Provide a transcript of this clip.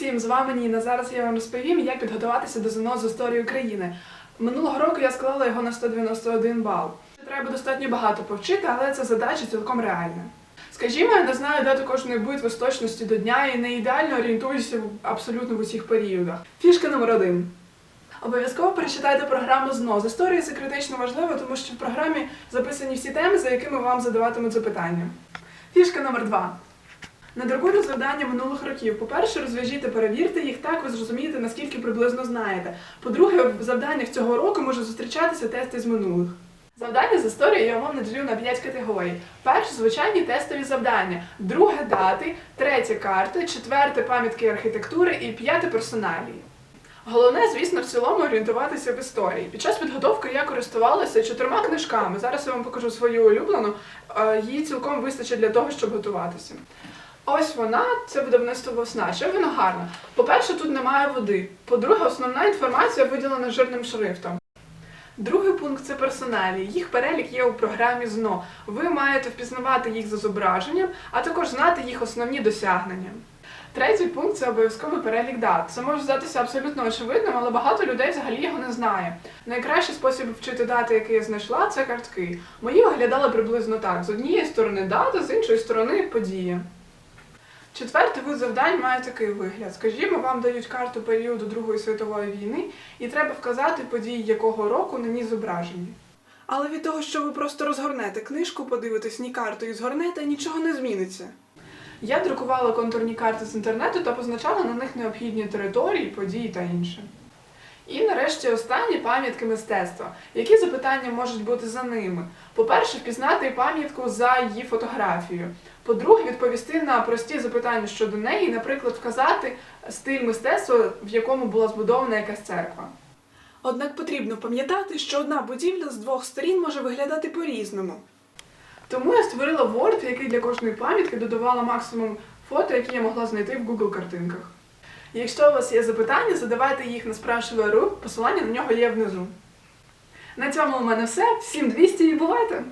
всім, з вами Ніна. Зараз я вам розповім, як підготуватися до ЗНО з історії України. Минулого року я склала його на 191 бал. Треба достатньо багато повчити, але це задача цілком реальна. Скажімо, я не знаю дату кожної битви з точності до дня і не ідеально орієнтуюся абсолютно в усіх періодах. Фішка номер один. Обов'язково перечитайте програму ЗНО. З історії це критично важливо, тому що в програмі записані всі теми, за якими вам задаватимуть запитання. Фішка номер два. Надрукуйте завдання минулих років. По-перше, розв'яжіть та перевірте їх, так ви зрозумієте, наскільки приблизно знаєте. По-друге, в завданнях цього року можуть зустрічатися тести з минулих. Завдання з історії я вам наділю на 5 категорій. Перше звичайні тестові завдання, друге дати, третє карти, четверте пам'ятки архітектури і п'яте персоналії. Головне, звісно, в цілому орієнтуватися в історії. Під час підготовки я користувалася чотирма книжками. Зараз я вам покажу свою улюблену. Е, Її цілком вистачить для того, щоб готуватися. Ось вона, це видавництво весна. Що воно гарно? По-перше, тут немає води. По-друге, основна інформація виділена жирним шрифтом. Другий пункт це персоналі. Їх перелік є у програмі ЗНО. Ви маєте впізнавати їх за зображенням, а також знати їх основні досягнення. Третій пункт це обов'язковий перелік дат. Це може здатися абсолютно очевидним, але багато людей взагалі його не знає. Найкращий спосіб вчити дати, який я знайшла, це картки. Мої виглядали приблизно так: з однієї сторони дата, з іншої сторони подія. Четвертий вид завдань має такий вигляд. Скажімо, вам дають карту періоду Другої світової війни, і треба вказати події якого року на ній зображені. Але від того, що ви просто розгорнете книжку, подивитесь ні карту і згорнете, нічого не зміниться. Я друкувала контурні карти з інтернету та позначала на них необхідні території, події та інше. І нарешті останні пам'ятки мистецтва. Які запитання можуть бути за ними? По-перше, впізнати пам'ятку за її фотографією. По-друге, відповісти на прості запитання щодо неї, наприклад, вказати стиль мистецтва, в якому була збудована якась церква. Однак потрібно пам'ятати, що одна будівля з двох сторін може виглядати по-різному. Тому я створила Word, в який для кожної пам'ятки додавала максимум фото, які я могла знайти в Google картинках. Якщо у вас є запитання, задавайте їх на спрашиваю.ру, посилання на нього є внизу. На цьому у мене все. Всім 200 і бувайте!